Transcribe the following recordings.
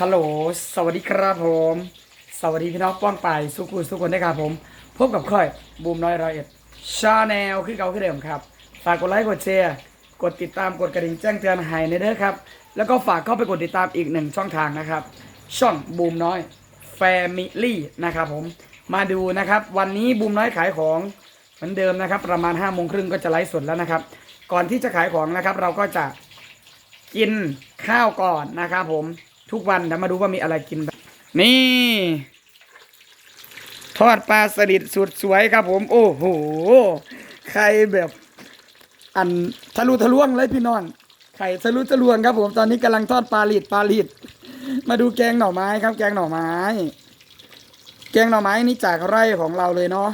ฮัลโหล สวัสดีครับผม สวัสดีพี่น้องป้องไปสุขุสุขคนด้วยครับผม พบกับค่อยบูมน้อยร้อยเอ็ดชาแนลคือเก่าคือเดิมครับ ฝากกดไลค์กดแชร์ กดติดตามกดกระดิ่งแจ้งเตือนให้ในเด้อครับ แล้วก็ฝากเข้าไปกดติดตามอีกหนึ่งช่องทางนะครับ ช่องบูมน้อยแฟมิลี่นะครับผม มาดูนะครับ วันนี้บูมน้อยขายของเหมือนเดิมนะครับ ประมาณ5้าโมงครึ่งก็จะไลฟ์สดแล้วนะครับ ก่อนที่จะขายของนะครับ เราก็จะกินข้าวก่อนนะครับผม ทุกวันเดี๋ยวมาดูว่ามีอะไรกินบ้างนี่ ทอดปลาสลิดสุดสวยครับผม โอ้โห ใครแบบ อันทะลุทะลวงเลยพี่น้องไข่ทะลุทะลวงครับผมตอนนี้กำลังทอดปลาลิดปลาลิดมาดูแกงหน่อไม้ครับ แกงหน่อไม้ แกงหน่อไม้นี่จากไร่ของเราเลยเนาะ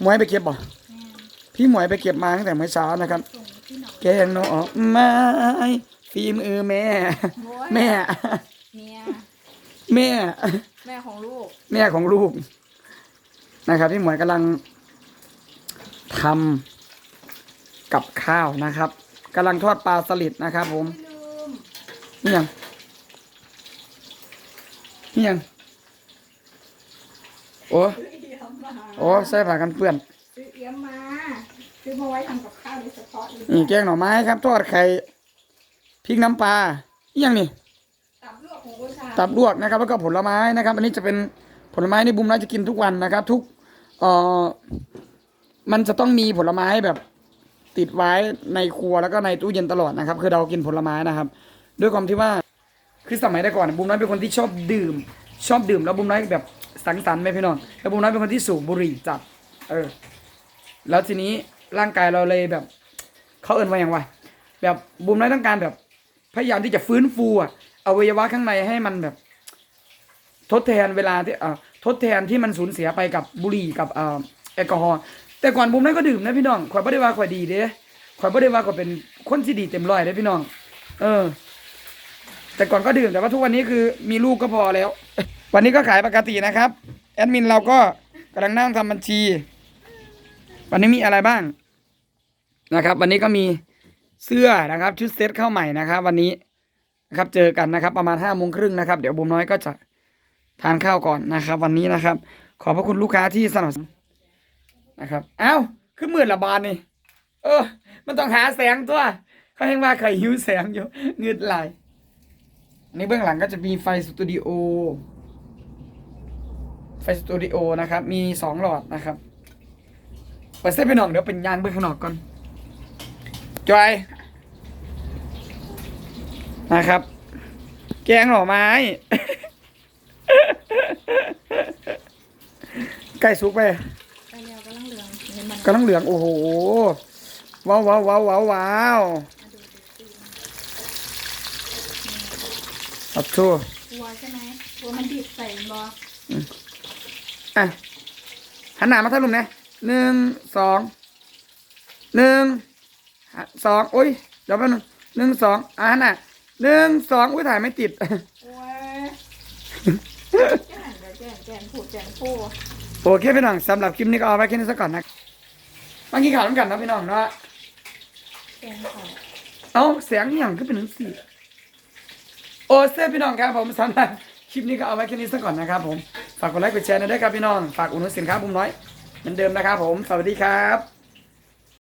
หมวยไปเก็บบ่พี่หมวยไปเก็บมาตั้งแต่เมื่อเช้านะครับ แกงหน่อไม้ ฝีมือแม่โอ้ยแม่ เมียแม่ แม่ของลูก แม่ของลูกนะครับพี่หมวยกำลังทำกับข้าวนะครับกำลังทอดปลาสลิดนะครับ ผมไม่ลืมนี่ยังนี่ยังโอ้ซื้อเอี้ยมมาโอ้ใส่ผ้ากันเปื้อน ซื้อเอี้ยมมา ซื้อมาไว้ทำกับข้าวโดยเฉพาะเลยนี่แกงหน่อไม้ครับ ทอดไข่ พริกน้ำปลานี่ยังนี่ตับลวกของกุชาตับลวกนะครับ แล้วก็ผลไม้นะครับ อันนี้จะเป็นผลไม้ในบุมน้อยจะกินทุกวันนะครับ ทุกเอ่อมันจะต้องมีผลไม้แบบติดไว้ในครัวแล้วก็ในตู้เย็นตลอดนะครับ คือเรากินผลไม้นะครับ ด้วยความที่ว่าคือสมัยแต่ก่อนบุมน้อยเป็นคนที่ชอบดื่ม ชอบดื่มแล้วบุมน้อยแบบสังสรรค์ไหมพี่น้องแล้วบุมน้อยเป็นคนที่สูบบุหรี่จัด เออ แล้วทีนี้ร่างกายเราเลยแบบเขาเอินว่าอย่างไรแบบบุมน้อยต้องการแบบ พยายามที่จะฟื้นฟูอะอวัยวะข้างในให้มันแบบ ทดแทนเวลาที่เอ่อทดแทนที่มันสูญเสียไปกับบุหรี่กับเอ่อแอลกอฮอล์แต่ก่อนบุมนั้นก็ดื่มนะพี่น้องข่อยไม่ได้ว่าข่อยดีเด้ข่อยไม่ได้ว่าข่อยเป็นคนที่ดีเต็มร้อยเด้พี่น้อง เออ แต่ก่อนก็ดื่มแต่ว่าทุกวันนี้คือมีลูกก็พอแล้ว วันนี้ก็ขายปกตินะครับ แอดมินเราก็กำลังนั่งทำบัญชี วันนี้มีอะไรบ้างนะครับ วันนี้ก็มี เสื้อนะครับ ชุดเซตเข้าใหม่นะครับ วันนี้นะครับเจอกันนะครับ ประมาณห้าโมงครึ่งนะครับเดี๋ยวบุมน้อยก็จะทานข้าวก่อนนะครับ วันนี้นะครับ ขอบพระคุณลูกค้าที่สนับสนุนนะครับเอ้าขึ้นหมื่นละบาทนี่เออ มันต้องหาแสงตัวเขาเห็นว่าใครหิวแสงอยู่เงืดไหลอันนี้เบื้องหลังก็จะมีไฟสตูดิโอไฟสตูดิโอนะครับ มีสองหลอดนะครับเปิดเส้นไปหน่องเดี๋ยวเป็นยางเบื้องขนอกก่อน จอย นะครับ แกงหน่อไม้ใกล้สุกไปไปแล้วกำลังเหลืองเห็นมันกำลังเหลือง โอ้โห ว้าวว้าวว้าวว้าวว้าวอับทั่ววัวใช่ไหมวัวมันดิบใส่บออะหันหน้ามาท่านลุงนะหนึ่งสองหนึ่ง สองโอ้ยเดี๋ยวแป๊บนึงหนึ่งสองอะหันหน้าหนึ่งสองอุ้ยถ่ายไม่ติดโอ้ยแจ้งเดี๋ยวแจ้งแจ้งผูดแจ้งผูดโอเคพี่น้องสำหรับคลิปนี้ก็เอาไว้แค่นี้สักก่อนนะบางทีข่าวน้ำกันนะพี่น้องเนาะแจ้งเขาเอาเสียงอหย่างก็เป็นหนังสือโอเซ่พี่น้องครับผมสำหรับคลิปนี้ก็เอาไว้แค่นี้สักก่อนนะครับผมฝากกดไลค์กดแชร์หนะด้วยครับพี่น้องฝากอุดหนุนสินค้าบุ้มน้อยเหมือนเดิมนะครับผมสวัสดีครับ